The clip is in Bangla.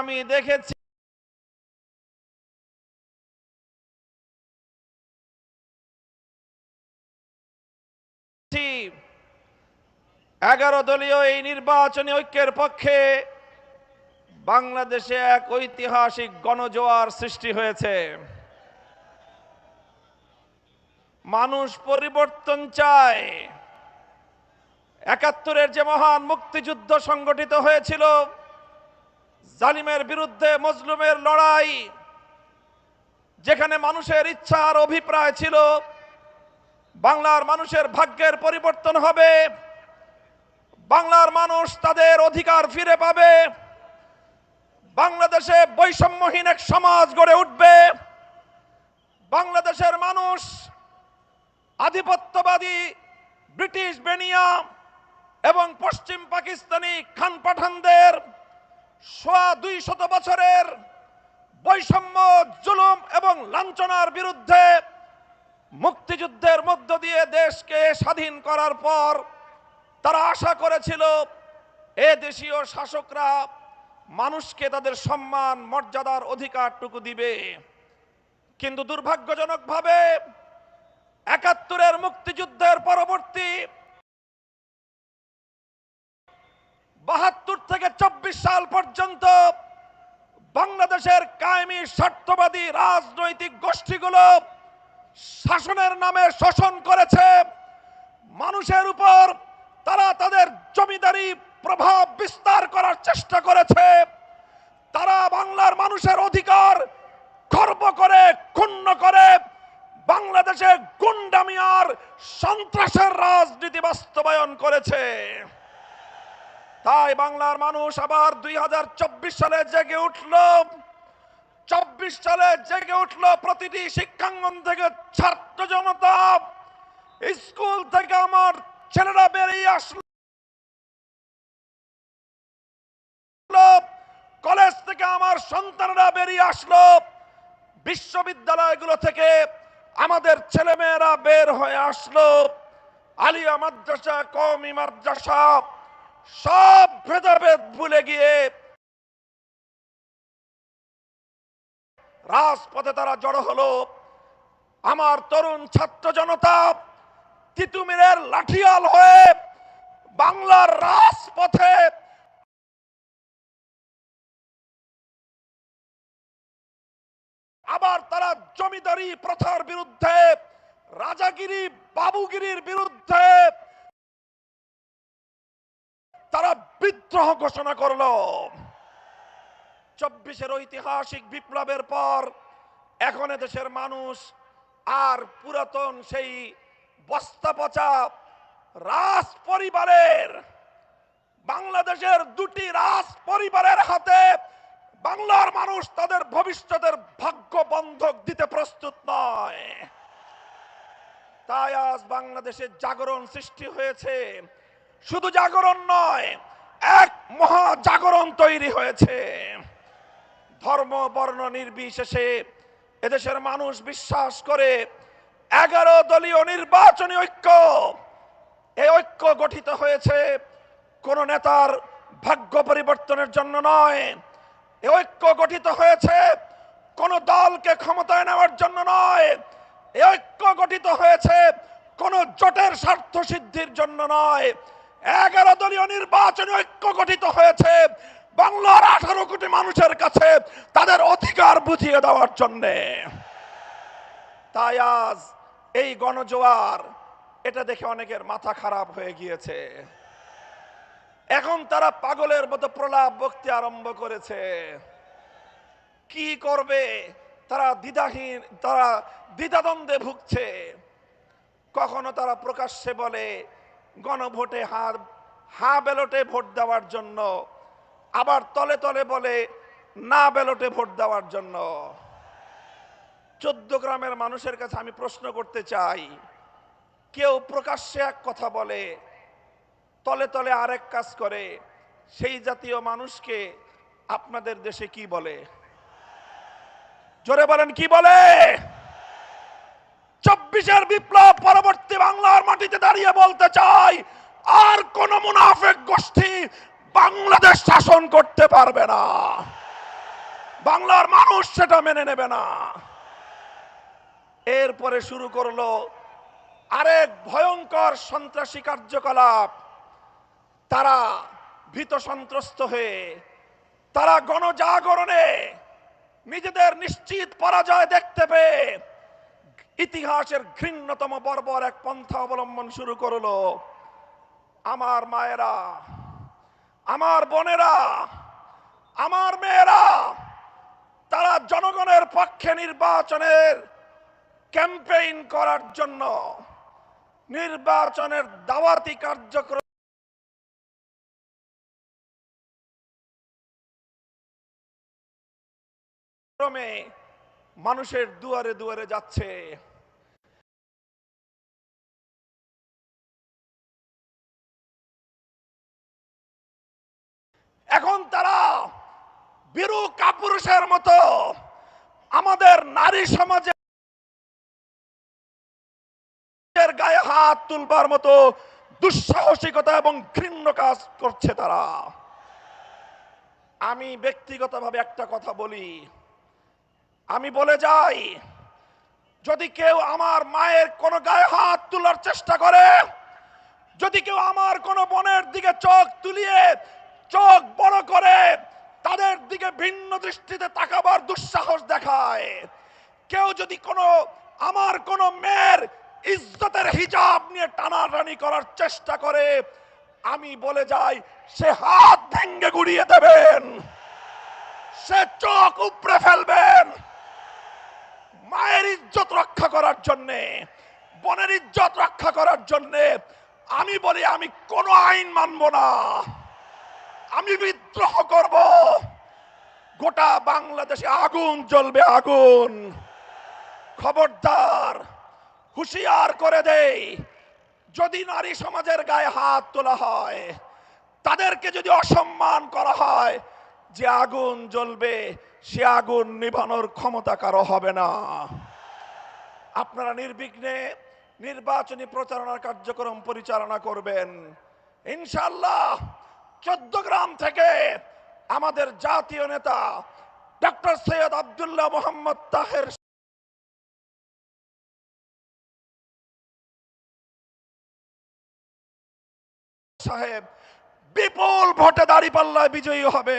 আমি দেখেছি। এগারো দলীয় এই নির্বাচনী ঐক্যের পক্ষে বাংলাদেশে এক ঐতিহাসিক গণজোয়ার সৃষ্টি হয়েছে। মানুষ পরিবর্তন চায়। একাত্তরের যে মহান মুক্তিযুদ্ধ সংগঠিত হয়েছিল জালিমের বিরুদ্ধে মজলুমের লড়াই, যেখানে মানুষের ইচ্ছা আর অভিপ্রায় ছিল, বাংলার মানুষের ভাগ্যের পরিবর্তন হবে, বাংলার মানুষ তাদের অধিকার ফিরে পাবে, বাংলাদেশে বৈষম্যহীন এক সমাজ গড়ে উঠবে, বাংলাদেশের মানুষ আধিপত্যবাদী ব্রিটিশ বেনিয়া এবং পশ্চিম পাকিস্তানি খান পাঠানদের দুই শত বছরের বৈষম্য, জুলুম এবং লাঞ্ছনার বিরুদ্ধে মুক্তিযুদ্ধের মধ্য দিয়ে দেশকে স্বাধীন করার পর তারা আশা করেছিল এ দেশীয় শাসকরা মানুষকে তাদের সম্মান, মর্যাদার অধিকারটুকু দিবে। কিন্তু দুর্ভাগ্যজনকভাবে একাত্তরের মুক্তিযুদ্ধের পরবর্তী বাহাত্তর থেকে চব্বিশ সাল পর্যন্ত বাংলাদেশের কায়েমি স্বার্থবাদী রাজনৈতিক গোষ্ঠীগুলো শাসনের নামে শোষণ করেছে। মানুষের উপর তারা তাদের জমিদারি প্রভাব বিস্তার করার চেষ্টা করেছে। তারা বাংলার মানুষের অধিকার খর্ব করে, ক্ষুণ্ণ করে বাংলাদেশে গুন্ডামিয়ার সন্ত্রাসের রাজনীতি বাস্তবায়ন করেছে। তাই বাংলার মানুষ আবার দুই হাজার চব্বিশ সালে জেগে উঠল। চব্বিশ সালে জেগে উঠল প্রতিটি শিক্ষাঙ্গন থেকে ছাত্র জনতা। স্কুল থেকে আমার ছেলেরা বেরিয়ে আসলো। কলেজ থেকে আমার সন্তানরা বেরিয়ে আসলো। বিশ্ববিদ্যালয়গুলো থেকে আমাদের ছেলেমেয়েরা বের হয়ে আসলো। আলিয়া মাদ্রাসা, কওমি মাদ্রাসা সব ভেদাভেদ ভুলে গিয়ে রাজপথে তারা জড়ো হলো। আমার তরুণ ছাত্র জনতা, তিতুমিরের লাঠিয়াল হয়ে বাংলার রাজপথে আবার তারা জমিদারি প্রথার বিরুদ্ধে, রাজাগিরি, বাবুগিরির বিরুদ্ধে তারা বিদ্রোহ ঘোষণা করল। চব্বিশের ঐতিহাসিক বিপ্লবের পর এখন দেশের মানুষ আর পুরাতন সেই বস্তা পচা রাজ পরিবারের বাংলাদেশের দুটি রাজ পরিবারের হাতে বাংলার মানুষ তাদের ভবিষ্যতের ভাগ্য বন্ধক দিতে প্রস্তুত নয়। তাই আজ বাংলাদেশে জাগরণ সৃষ্টি হয়েছে। শুধু জাগরণ নয়, এক মহা জাগরণ তৈরি হয়েছে। ধর্ম, বর্ণ নির্বিশেষে এদেশের মানুষ বিশ্বাস করে এগারো দলীয় নির্বাচনী ঐক্য এই ঐক্য গঠিত হয়েছে কোন নেতার ভাগ্য পরিবর্তনের জন্য নয়। এই ঐক্য গঠিত হয়েছে কোন দলকে ক্ষমতায় নেওয়ার জন্য নয়। এই ঐক্য গঠিত হয়েছে কোন জোটের স্বার্থ সিদ্ধির জন্য নয়। এগারো দলীয় নির্বাচনী ঐক্য গঠিত হয়েছে। বাংলার আঠারো কোটি মানুষের কাছে তাদের অধিকার বুঝিয়ে দেওয়ার জন্যে। তাই আজ এই গণজোয়ার, এটা দেখে অনেকের মাথা খারাপ হয়ে গিয়েছে। এখন তারা পাগলের মতো প্রলাপ বক্তি আরম্ভ করেছে। কি করবে? তারা দ্বিধাহীন, তারা দ্বিধাদ্বন্দ্বে ভুগছে। কখনো তারা প্রকাশ্যে বলে গণভোটে হার, হা ব্যালটে ভোট দেওয়ার জন্য, আবার তলে তলে বলে না ব্যালটে ভোট দেওয়ার জন্য। চোদ্দ গ্রামের মানুষের কাছে আমি প্রশ্ন করতে চাই, কেউ প্রকাশ্যে এক কথা বলে, তলে তলে আরেক কাজ করে, সেই জাতীয় মানুষকে আপনাদের দেশে কি বলে? জোরে বলেন, কি বলে? চব্বিশের বিপ্লব পরবর্তী বাংলার মাটিতে দাঁড়িয়ে বলতে চাই, আর কোন মুনাফেক গোষ্ঠী বাংলাদেশ শাসন করতে পারবে না। বাংলার মানুষ সেটা মেনে নেবে না। এরপরে শুরু করল আরেক ভয়ঙ্কর সন্ত্রাসী কার্যকলাপ। তারা ভীত সন্ত্রস্ত হয়ে, তারা গণজাগরণে নিজেদের নিশ্চিত পরাজয় দেখতে পেয়ে ইতিহাসের ঘৃণ্যতম বর্বর এক পন্থা অবলম্বন শুরু করল। আমার মায়েরা, আমার বোনেরা, আমার মেয়েরা, তারা জনগণের পক্ষে নির্বাচনের ক্যাম্পেইন করার জন্য নির্বাচনের দাওয়াতি কার্যক্রম ক্রমে মানুষের দুয়ারে দুয়ারে যাচ্ছে। এখন তারা বীরু কাপুরুষের মতো আমাদের নারী সমাজে গায়ে হাত তুলবার মতো দুঃসাহসিকতা এবং ঘৃণ্য কাজ করছে তারা। আমি ব্যক্তিগতভাবে একটা কথা বলি। আমি বলে যাই, যদি কেউ আমার মায়ের কোনো গায়ে হাত তোলার চেষ্টা করে, যদি কেউ আমার কোনো বোনের দিকে চোখ তুলিয়ে চোখ বড় করে, তাদের দিকে ভিন্ন দৃষ্টিতে তাকাবার দুঃসাহস দেখায়। কেউ যদি কোনো, আমার কোনো মেয়ের ইজ্জতের হিজাব নিয়ে টানাটানি করার চেষ্টা করে, আমি বলে যাই, সে হাত ভেঙ্গে গুড়িয়ে দেবেন, সে চোখ উপড়ে ফেলবেন। মায়ের ইজ্জত রক্ষা করার জন্যে, বোনের ইজ্জত রক্ষা করার জন্যে আমি বলি, আমি কোনো আইন মানব না। আমি বিদ্রোহ করব। গোটা বাংলাদেশে আগুন জ্বলবে, আগুন। খবরদার, হুঁশিয়ার করে দেই, যদি নারী সমাজের গায়ে হাত তোলা হয়, তাদেরকে যদি অসম্মান করা হয় যে আগুন জ্বলবে, সে আগুন নিভানোর ক্ষমতা কারও হবে না। আপনারা নির্বিঘ্নে নির্বাচনী প্রচারণার কার্যক্রম পরিচালনা করবেন। ইনশাল্লাহ চোদ্দ গ্রাম থেকে আমাদের জাতীয় নেতা ডক্টর সৈয়দ আবদুল্লাহ মোহাম্মদ তাহের সাহেব বিপুল ভোটে দাঁড়িপাল্লায় বিজয়ী হবে।